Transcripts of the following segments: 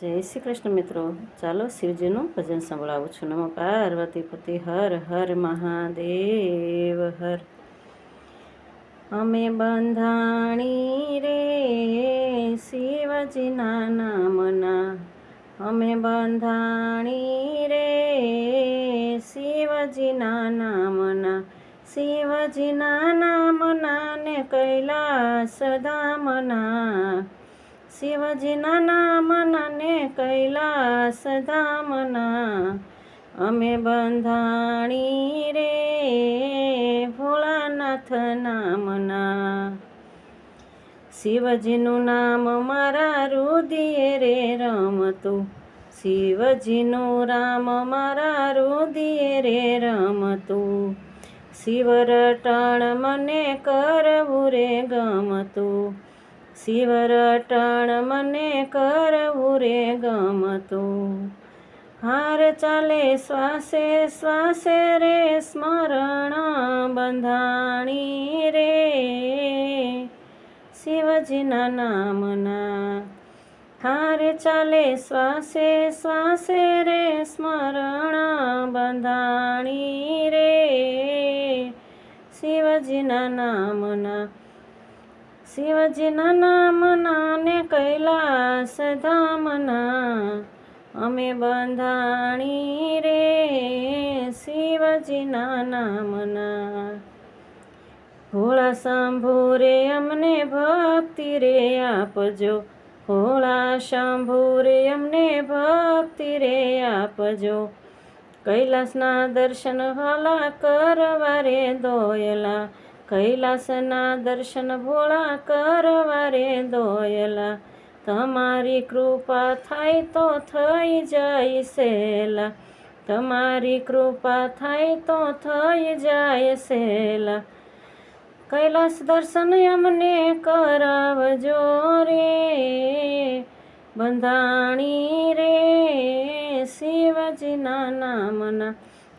જય શ્રી કૃષ્ણ મિત્રો. ચાલો શિવજીનું ભજન સંભળાવું છું. નમો પાર્વતી પતિ, હર હર મહાદેવ, હર. અમે બંધાણી રે શિવજીના નામના. અમે બંધાણી રે શિવજીના નામના. શિવજીના નામના ને કૈલાસ ધામના. શિવજીના નામના ને કૈલાસ ધામના. અમે બંધાણી રે ભોળાનાથ નામના. શિવજીનું નામ મારા રુદિયે રે રમતું. શિવજીનું રામ મારા રુદિયે રે રમતું. શિવરટણ મને કરવું રે ગમતું. શિવરટણ મને કરવું રે ગમતું. હાર ચાલે, શ્વાસે શ્વાસે રે, સ્મરણ બંધાણી રે. શિવજીના નામના હાર ચાલે, શ્વાસે શ્વાસે રે, સ્મરણ બંધાણી રે. શિવજીના નામના શિવજીના નામના ને કૈલાસ ધામના. અમે બંધાણી રે શિવજીના નામના. ભોળા શંભુ રે, અમને ભક્તિ રે આપજો. ભોળા શંભુ રે, અમને ભક્તિ રે આપજો. કૈલાસના દર્શન હલા કરવા રે દોયલા. કૈલાસના દર્શન ભોળા કરવા રે દોયલા. તમારી કૃપા થાય તો થઈ જાય સેલા. તમારી કૃપા થાય તો થઈ જાય સેલા. કૈલાસ દર્શન અમને કરાવજો રે. બંધાણી રે શિવજીના નામના.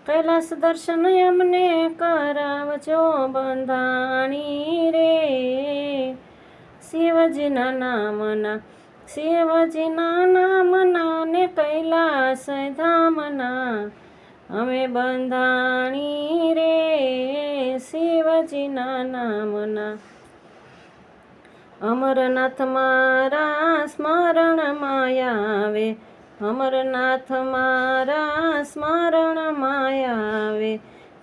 કૈલાસ દર્શન અમને કરાવજો બંધાણી રે. શિવજીના નામના શિવજીના નામના ને કૈલાસ ધામના. અમે બંધાણી રે, શિવજીના નામના. અમરનાથ મારા સ્મરણ માયા આવે અમરનાથ મારા સ્મરણ આવે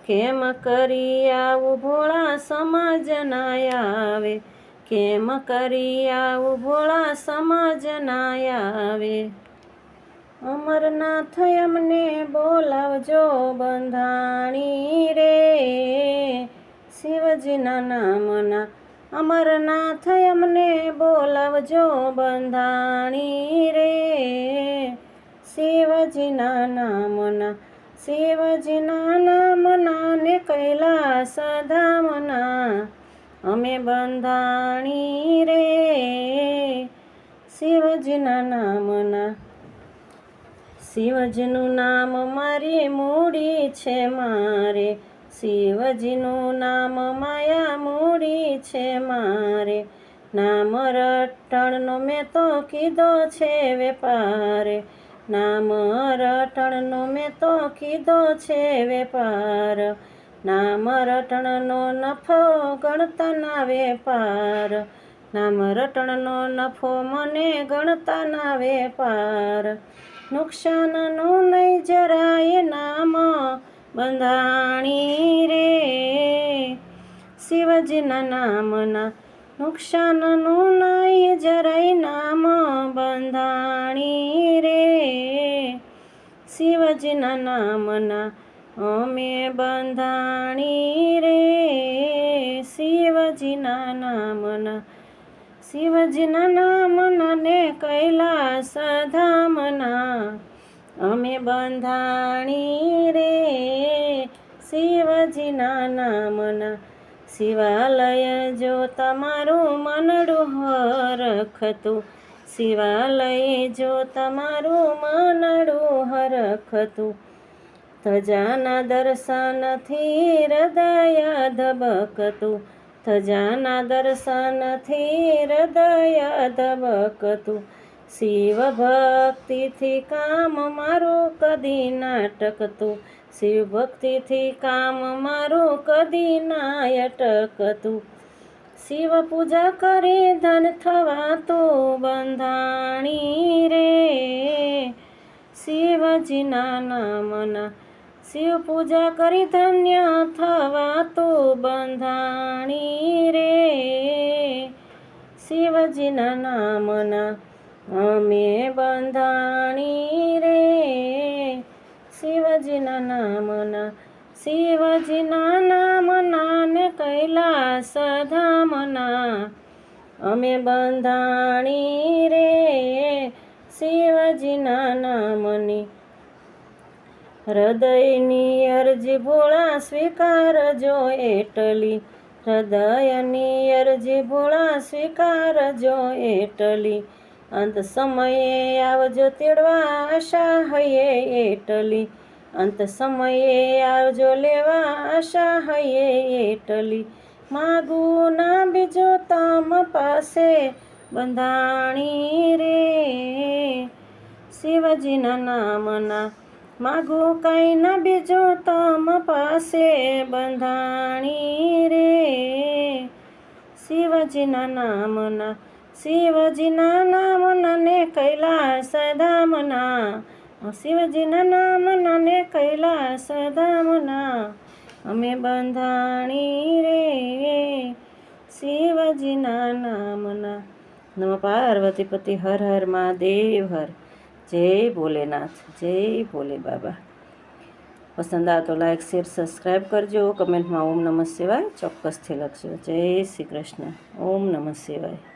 કેમ કરી આવું ભોળા સમાજ ના આવે? કેમ કરી આવું ભોળા સમાજ ના આવે? અમરનાથ અમને બોલાવજો બંધાણી રે. શિવજીના નામના અમરનાથ અમને બોલાવજો બંધાણી રે. શિવજીના નામના શિવજીના નામના ને કૈલાસ ધામના અમે બંધાણી રે. શિવજીના નામના. શિવજીનું નામ મારી મૂડી છે મારે. શિવજીનું નામ માયા મૂડી છે મારે. નામ રટણનો મેં તો કીધો છે વેપાર. નામ રટણનો મેં તો કીધો છે વેપાર. નામ રટણનો નફો ગણતા ના વેપાર. નામ રટણનો નફો મને ગણતા ના વેપાર. નુકસાનનું નહીં જરાય નામ બંધાણી રે. શિવજીના નામના નુકસાનનું નહીં જરાય નામ બંધાણી રે. શિવજીના નામના અમે બંધાણી રે. શિવજીના નામના શિવજીના નામના ને કૈલાસ ધામના અમે બંધાણી રે. શિવજીના નામના શિવાલય જો તમારું મનડું હરખતું, શિવાલય જો તમારું મનડું હરખતું, ધજાના દર્શનથી હૃદય ધબકતું, ધજાના દર્શનથી હૃદય ધબકતું, શિવ ભક્તિથી કામ મારું કદી ના અટકતું શિવ ભક્તિથી કામ મારું કદી ના અટકતું શિવ પૂજા કરી, ધન થવાતું બંધાણી રે. શિવજીના નામના શિવ પૂજા કરી, ધન્ય થવાતું બંધાણી રે. શિવજીના નામના અમે બંધાણી રે. શિવજીના નામના શિવજીના નામના ને કૈલાસ ધામના. અમે બંધાણી રે શિવજીના નામની. હૃદયની અરજી ભોળા સ્વીકારજો એટલી. હૃદયની અરજી ભોળા સ્વીકારજો એટલી. અંત સમયે આવજો તેડવા આશા હૈયે એટલી. અંત સમયે આવજો લેવા આશા હૈયે એટલી. માગું ના બીજો તમ પાસે બંધાણી રે. શિવજીના નામના માગું કાંઈ ના બીજો તમ પાસે બંધાણી રે. શિવજીના નામના શિવજીના નામના ને કૈલાસ ધામના શિવજીના નામના ને કૈલાસ ધામના અમે બંધાણી રે, શિવજીના નામના. નમ પાર્વતી પતિ હર હર મહાદેવ, હર. જય ભોલેનાથ, જય ભોલે બાબા. પસંદ આવે તો લાઈક શેર સબસ્ક્રાઈબ કરજો કમેન્ટમાં ઓમ નમઃ શિવાય ચોક્કસથી લખજો. જય શ્રી કૃષ્ણ. ઓમ નમઃ શિવાય.